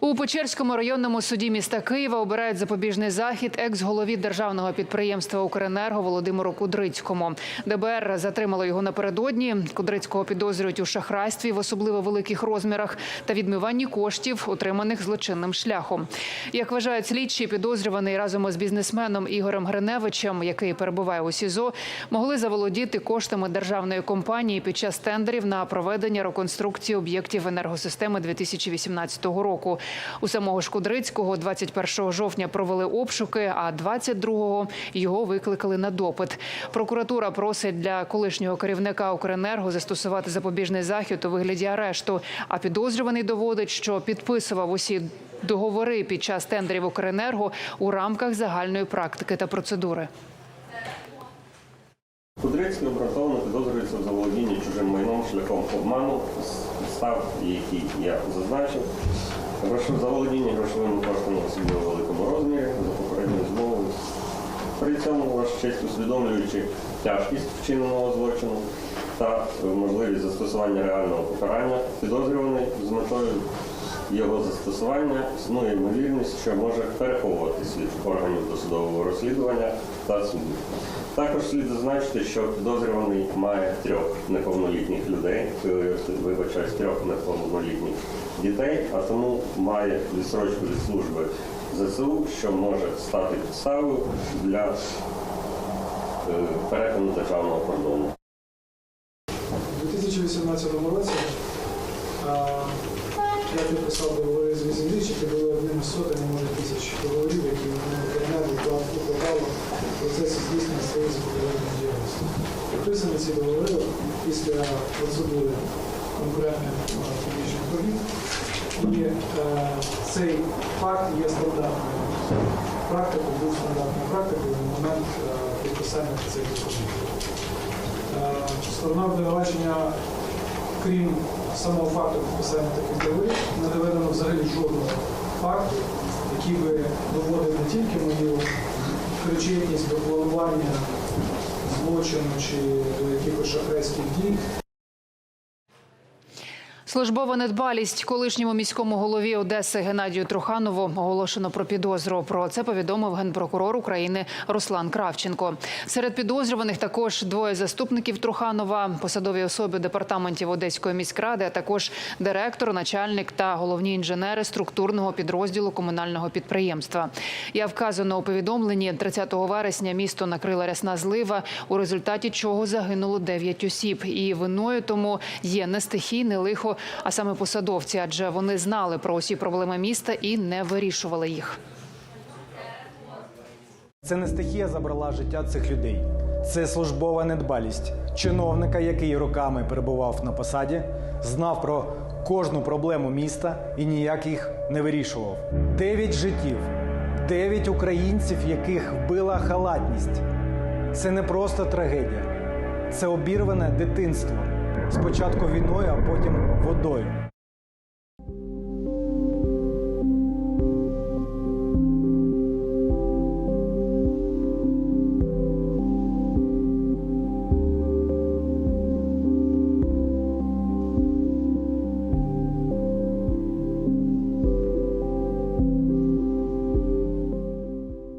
У Печерському районному суді міста Києва обирають запобіжний захід екс-голові державного підприємства «Укренерго» Володимиру Кудрицькому. ДБР затримало його напередодні. Кудрицького підозрюють у шахрайстві в особливо великих розмірах та відмиванні коштів, отриманих злочинним шляхом. Як вважають слідчі, підозрюваний разом із бізнесменом Ігорем Гриневичем, який перебуває у СІЗО, могли заволодіти коштами державної компанії під час тендерів на проведення реконструкції об'єктів енергосистеми 2018 року. У самого ж Кудрицького 21 жовтня провели обшуки, а 22-го його викликали на допит. Прокуратура просить для колишнього керівника Укренерго застосувати запобіжний захід у вигляді арешту. А підозрюваний доводить, що підписував усі договори під час тендерів Укренерго у рамках загальної практики та процедури. Кудрицький обґрунтовано підозрюється в заволодінні чужим майном шляхом обману, підстав, які я зазначив. Заволодіння грошовими коштами в особливо великому розмірі за попередньою змовою. При цьому ваш честь усвідомлюючи тяжкість вчиненого злочину та можливість застосування реального покарання, підозрюваний з метою його застосування існує ймовірність, що може переховуватись від органів досудового розслідування та суду. Також слід зазначити, що підозрюваний має трьох неповнолітніх людей, е, вибачаюсь, трьох неповнолітніх дітей, а тому має відсрочку від служби ЗСУ, що може стати підставою для е, перетину державного кордону. У 2018 році а, я підписав договори з Візеліч, які були одним з сотень, може тисяч договорів, які вони ветеринарні укладали в процесі здійснення своєї закупівельної діяльності. Підписані ці договори після процедури конкурентних публічних робіт. І е, цей факт є стандартною практикою, був стандартною практикою на момент е, підписання цих договорів. Е, Сторона обвинувачення, крім самого факту підписання таких договорів, не доведено взагалі жодного факту, який би доводив не тільки мою причетність до планування злочину чи до якихось шахрайських дій, Службова недбалість колишньому міському голові Одеси Геннадію Труханову оголошено про підозру. Про це повідомив генпрокурор України Руслан Кравченко. Серед підозрюваних також двоє заступників Труханова, посадові особи департаментів Одеської міськради, а також директор, начальник та головні інженери структурного підрозділу комунального підприємства. Я вказано у повідомленні 30 вересня місто накрила рясна злива, у результаті чого загинуло 9 осіб. І виною тому є не стихійне лихо, а саме посадовці, адже вони знали про усі проблеми міста і не вирішували їх. Це не стихія забрала життя цих людей. Це службова недбалість чиновника, який роками перебував на посаді, знав про кожну проблему міста і ніяк їх не вирішував. Дев'ять життів, дев'ять українців, яких вбила халатність. Це не просто трагедія, це обірване дитинство. Спочатку війною, а потім водою.